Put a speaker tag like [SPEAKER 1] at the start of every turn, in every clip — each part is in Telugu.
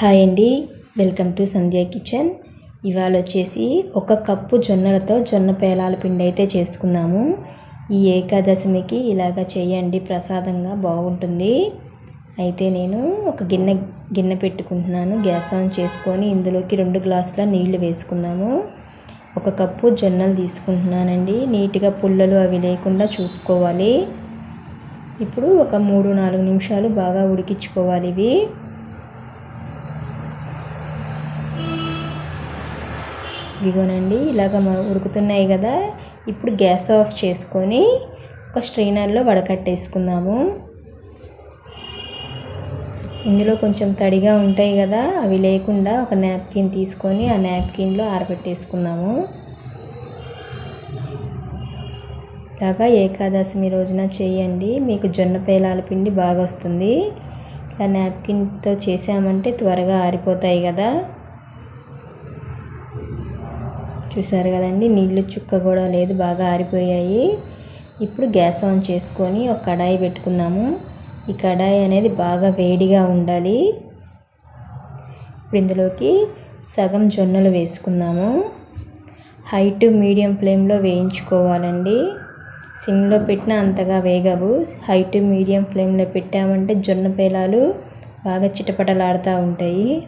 [SPEAKER 1] హాయ్ అండి. Welcome to Sandhya kitchen. ఇవాళ వచ్చేసి ఒక కప్పు జొన్నలతో జొన్న పేలాల పిండి అయితే చేసుకుందాము. ఈ ఏకాదశమికి ఇలాగ చేయండి ప్రసాదంగా బాగుంటుంది. అయితే నేను ఒక గిన్నె గిన్నె పెట్టుకుంటున్నాను. గ్యాస్ ఆన్ చేసుకొని ఇందులోకి రెండు గ్లాసుల నీళ్ళు వేసుకుందాము. ఒక కప్పు జొన్నలు తీసుకుంటున్నానండి. నీట్గా పుల్లలు అవి లేకుండా చూసుకోవాలి. ఇప్పుడు ఒక మూడు నాలుగు నిమిషాలు బాగా ఉడికించుకోవాలి ఇవి. ఇదిగోనండి ఇలాగ ఉడుకుతున్నాయి కదా. ఇప్పుడు గ్యాస్ ఆఫ్ చేసుకొని ఒక స్ట్రైనర్లో వడకట్టేసుకుందాము. ఇందులో కొంచెం తడిగా ఉంటాయి కదా అవి లేకుండా ఒక నాప్కిన్ తీసుకొని ఆ నాప్కిన్లో ఆరబెట్టేసుకుందాము. ఇలాగా ఏకాదశమి రోజున చేయండి. మీకు జొన్న పేలాల పిండి బాగా వస్తుంది ఇలా నాప్కిన్తో చేసామంటే త్వరగా ఆరిపోతాయి కదా. చూసారు కదండి నీళ్ళు చుక్క కూడా లేదు బాగా ఆరిపోయాయి. ఇప్పుడు గ్యాస్ ఆన్ చేసుకొని ఒక కడాయి పెట్టుకుందాము. ఈ కడాయి అనేది బాగా వేడిగా ఉండాలి. ఇప్పుడు ఇందులోకి సగం జొన్నలు వేసుకుందాము. హై టు మీడియం ఫ్లేమ్లో వేయించుకోవాలండి. సిమ్లో పెట్టినా అంతగా వేగవు. హై టు మీడియం ఫ్లేమ్లో పెట్టామంటే జొన్న పేలాలు బాగా చిటపటలాడుతూ ఉంటాయి.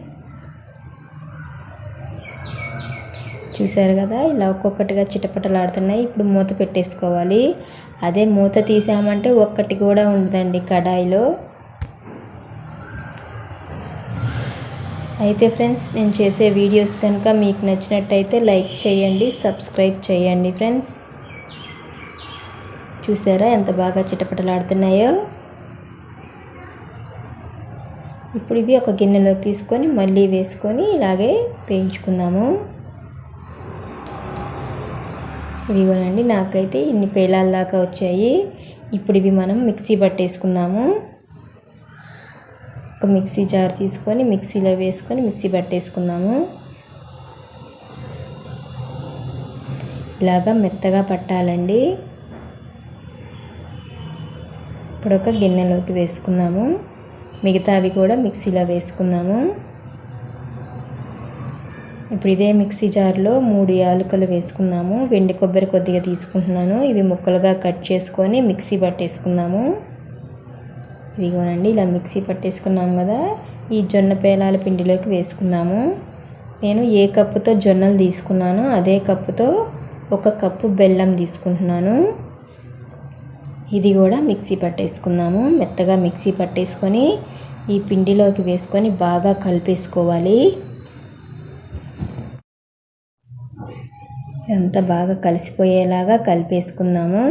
[SPEAKER 1] చూసారు కదా ఇలా ఒక్కొక్కటిగా చిటపటలాడుతున్నాయి. ఇప్పుడు మూత పెట్టేసుకోవాలి. అదే మూత తీసామంటే ఒక్కటి కూడా ఉండదండి కడాయిలో. అయితే ఫ్రెండ్స్ నేను చేసే వీడియోస్ కనుక మీకు నచ్చినట్టయితే లైక్ చేయండి సబ్స్క్రైబ్ చేయండి ఫ్రెండ్స్. చూసారా ఎంత బాగా చిటపటలాడుతున్నాయో? ఇప్పుడు ఇవి ఒక గిన్నెలోకి తీసుకొని మళ్ళీ వేసుకొని ఇలాగే వేయించుకుందాము. ఇదిగోనండి నాకైతే ఇన్ని పేలాల దాకా వచ్చాయి. ఇప్పుడు ఇవి మనం మిక్సీ పట్టేసుకుందాము ఒక మిక్సీ జార్ తీసుకొని మిక్సీలో వేసుకొని మిక్సీ పట్టేసుకుందాము ఇలాగా మెత్తగా పట్టాలండి. ఇప్పుడు ఒక గిన్నెలోకి వేసుకుందాము. మిగతావి కూడా మిక్సీలో వేసుకుందాము. ఇప్పుడు ఇదే మిక్సీ జార్లో మూడు యాలకులు వేసుకున్నాము. వెండి కొబ్బరి కొద్దిగా తీసుకుంటున్నాను. ఇవి ముక్కలుగా కట్ చేసుకొని మిక్సీ పట్టేసుకుందాము. ఇదిగోనండి ఇలా మిక్సీ పట్టేసుకున్నాం కదా. ఈ జొన్న పేలాల పిండిలోకి వేసుకుందాము. నేను ఏ కప్పుతో జొన్నలు తీసుకున్నానో అదే కప్పుతో ఒక కప్పు బెల్లం తీసుకుంటున్నాను. ఇది కూడా మిక్సీ పట్టేసుకుందాము. మెత్తగా మిక్సీ పట్టేసుకొని ఈ పిండిలోకి వేసుకొని బాగా కలిపేసుకోవాలి. ఎంత బాగా కలిసిపోయేలాగా కలిపేసుకుందాము.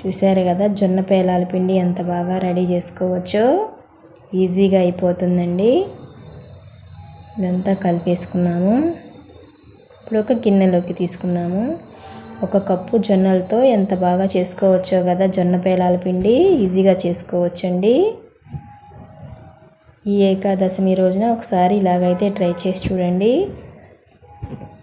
[SPEAKER 1] చూసారు కదా జొన్న పేలాల పిండి ఎంత బాగా రెడీ చేసుకోవచ్చో. ఈజీగా అయిపోతుందండి. ఇదంతా కలిపేసుకున్నాము. ఇప్పుడు ఒక గిన్నెలోకి తీసుకున్నాము ఒక కప్పు జొన్నలతో ఎంత బాగా చేసుకోవచ్చో కదా జొన్న పేలాల పిండి ఈజీగా చేసుకోవచ్చండి. ఈ ఏకాదశమి రోజున ఒకసారి ఇలాగైతే ట్రై చేసి చూడండి.